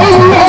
அவர்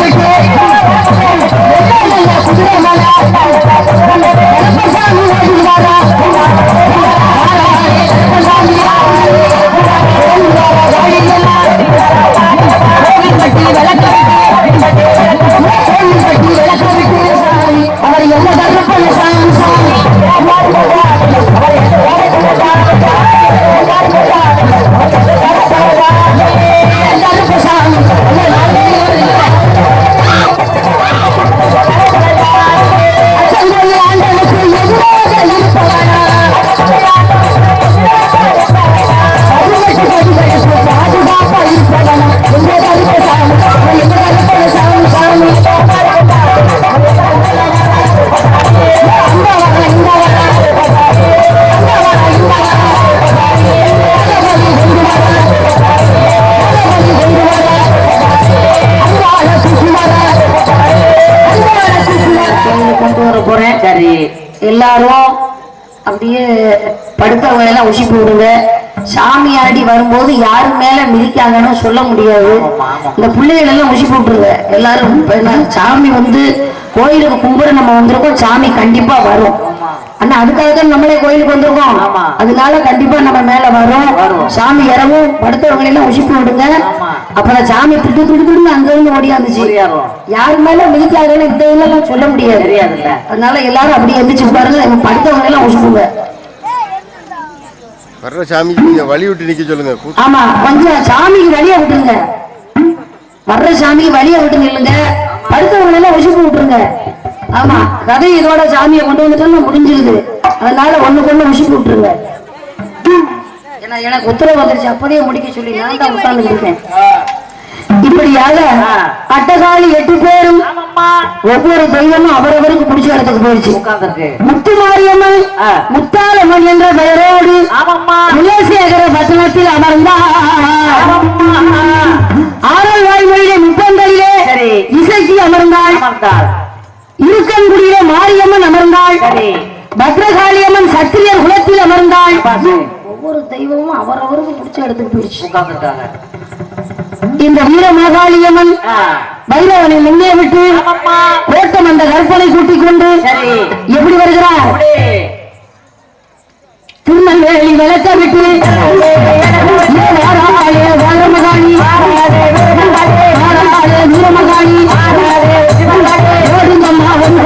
எல்லாரும் அப்படியே படுத்தவங்க எல்லாம் உஷிப்பு விடுங்க சாமி ஆடி வரும்போது யாரு மேல மிதிக்காங்கன்னு சொல்ல முடியாது. இந்த பிள்ளைகள் எல்லாம் உஷிப்பு விட்டுருங்க எல்லாரும் சாமி வந்து கோயிலுக்கு கும்பிட நம்ம வந்திருக்கோம். சாமி கண்டிப்பா வரும். ஆனா அதுக்காக தான் நம்மளே கோயிலுக்கு வந்திருக்கோம். அதனால கண்டிப்பா நம்ம மேல வரும். சாமி இறவும் படுத்தவங்க எல்லாம் உஷிப்பு விடுங்க. அப்புறம் சாமி திட்டு திட்டு திட்டு அங்க இருந்து ஓடியாந்துச்சு ஓடியாரும். யாரு மேல மிதிக்காங்கன்னு இந்த இதெல்லாம் சொல்ல முடியாது. அதனால எல்லாரும் அப்படியே எந்திரிச்சு பாருங்க நம்ம படுத்தவங்க எல்லாம் உசுப்புங்க வர்ற சாமிக்கு நீங்க வழி விட்டு நிக்க சொல்லுங்க. ஆமா கொஞ்சம் சாமிக்கு வழிய விட்டுருங்க. வர்ற சாமிக்கு வழிய விட்டு நில்லுங்க. படுத்தவங்க எல்லாம் உசுப்பு விட்டுருங்க. ஆமா கதை இதோட சாமியை கொண்டு வந்துட்டோம்னா முடிஞ்சிருது. அதனால ஒண்ணு உசுப்பு விட்டுருங்க. ஏன்னா எனக்கு உத்தரவு வந்துருச்சு. அப்போதே முடிக்க சொல்லி நான் தான் உட்கார்ந்து இருக்கேன். இப்படியாக அட்டகாலி எட்டு பேரும் ஒவ்வொரு தெய்வமும் அவரவருக்கு பிடிச்ச இடத்துக்கு போயிடுச்சு முத்து மாரியம்மன். முத்தாலம்மன் என்ற பெயரோடு குலசேகர பட்டணத்தில் அமர்ந்தார். ஆரல் வாய்மொழியிலே முப்பந்தலிலே. இசைக்கு அமர்ந்தாள். இருக்கன்குடியிலே மாரியம்மன் அமர்ந்தாள். பத்ரகாளியம்மன் சத்திரியர் குலத்தில் அமர்ந்தாள். ஒவ்வொரு தெய்வமும் அவரவருக்கு பிடிச்ச இடத்துக்கு போயிடுச்சு. உட்கார்ந்துருக்காங்க. இந்த வீரமாகாளியம்மன் பைரவனை முன்னே விட்டு கோட்டம் அந்த கற்பனை கூட்டிக் கொண்டு எப்படி வருகிறார்? திருநெல்வேலி விளக்க விட்டு வாராளே வீரமகாணி. ஓடுங்கம்மா உன்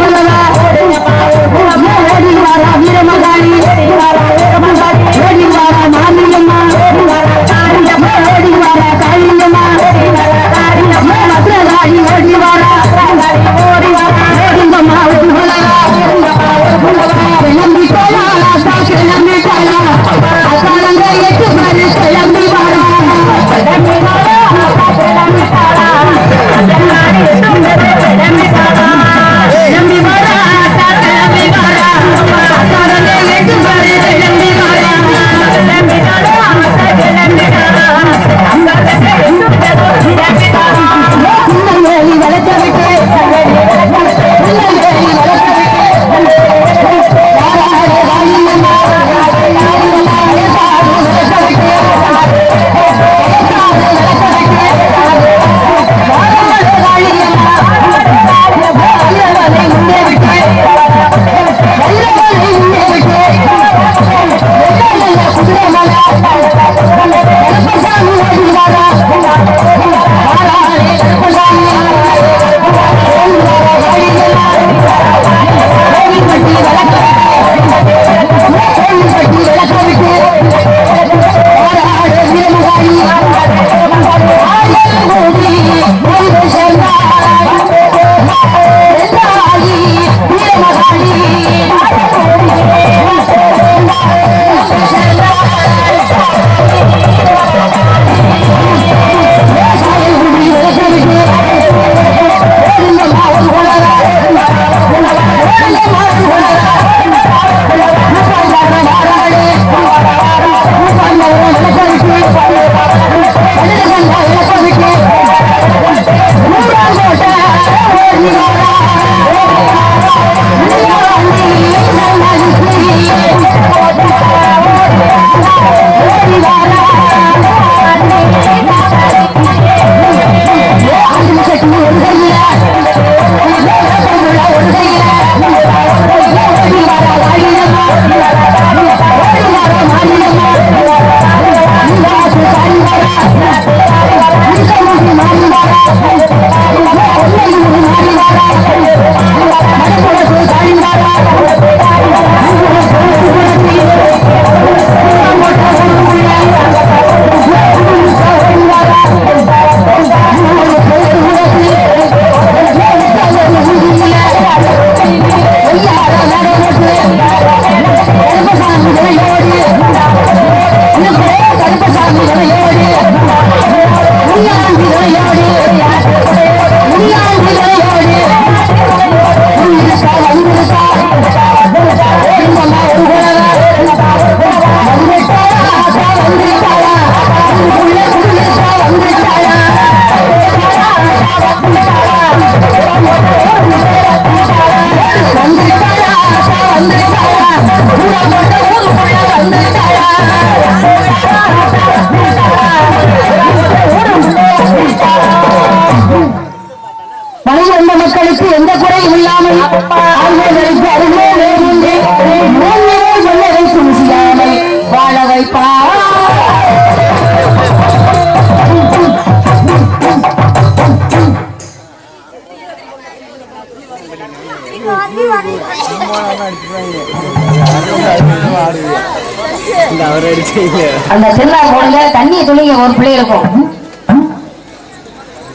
அந்த செல்லா போடுங்க தண்ணி துளிங்க ஒரு பிள்ளை இருக்கும்.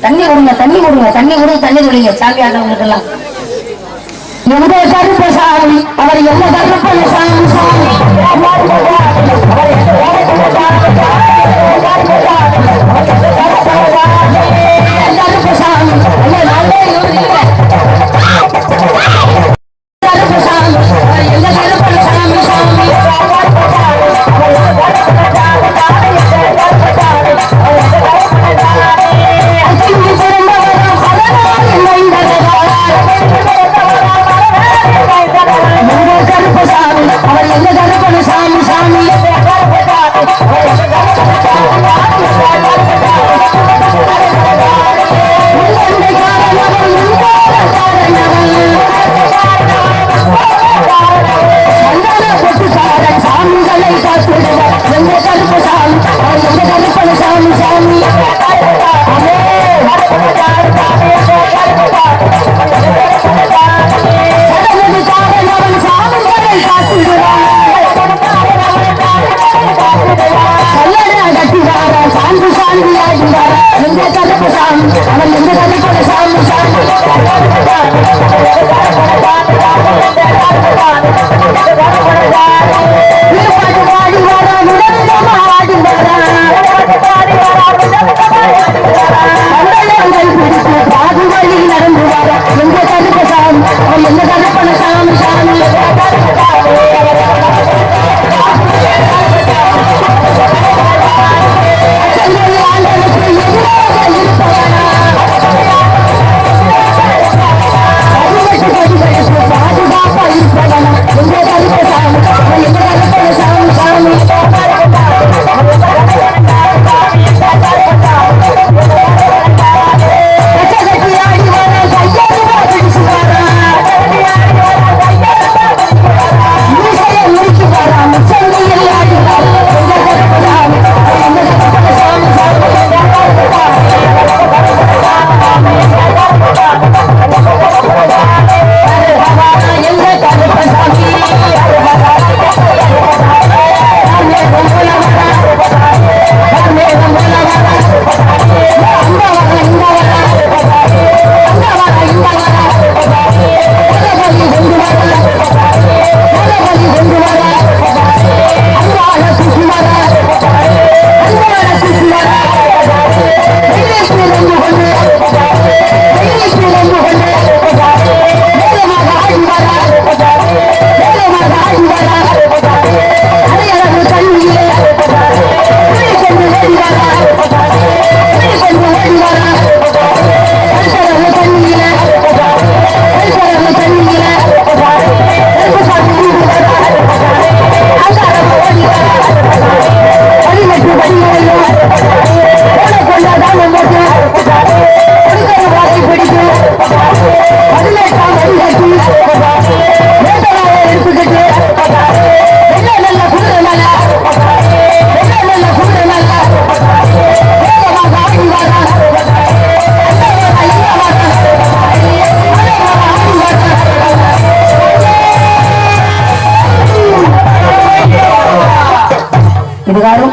தண்ணி கொடுங்க தண்ணி கொடுங்க தண்ணி கொடுங்க தண்ணி துளிங்க சாமி ஆண்டவங்களுக்கு எல்லாம் எந்த கருப்பு சாமி? அவர் என்ன கருப்பு சாமி?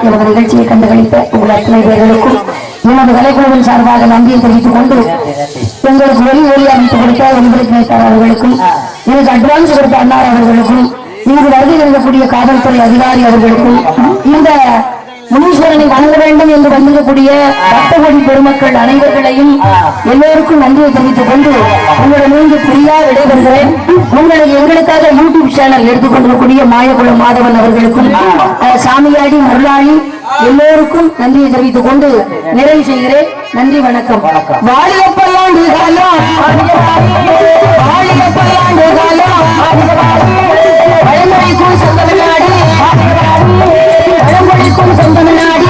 நமது நிகழ்ச்சியை கண்டுகளித்த உங்கள் அத்தனை பேர்களுக்கும் எனது கலைக்குழுவின் சார்பாக நன்றியை தெரிவித்துக் கொண்டு எங்களுக்கு ஒலி ஒலி அமைத்து கொடுத்த ஒலிபரப்பு நேற்றார் அவர்களுக்கும் எனக்கு அட்வான்ஸ் கொடுத்த அன்னார் அவர்களுக்கும் இங்கு வருகை இருக்கக்கூடிய காவல்துறை அதிகாரி அவர்களுக்கும் இந்த முனீஸ்வரனை வணங்க வேண்டும் என்று வந்திருக்கக்கூடிய பக்தகோடி பெருமக்கள் அனைவர்களையும் எல்லோருக்கும் நன்றியை தெரிவித்துக் கொண்டு உங்களிடமிருந்து பிரியா விடைபெறுகிறேன். உங்களை எங்களுக்காக யூடியூப் சேனல் எடுத்துக்கொண்டிருக்கக்கூடிய மாயகுளம் மாதவன் அவர்களுக்கும் சாமியாடி மருளாளி எல்லோருக்கும் நன்றியை தெரிவித்துக் கொண்டு நிறைவு செய்கிறேன். நன்றி வணக்கம். காலம் பழமொழிக்கும் சொந்தமிழ்நாடு பழமொழிக்கும் சொந்தமிழ்நாடு സ്വന്തമനാടി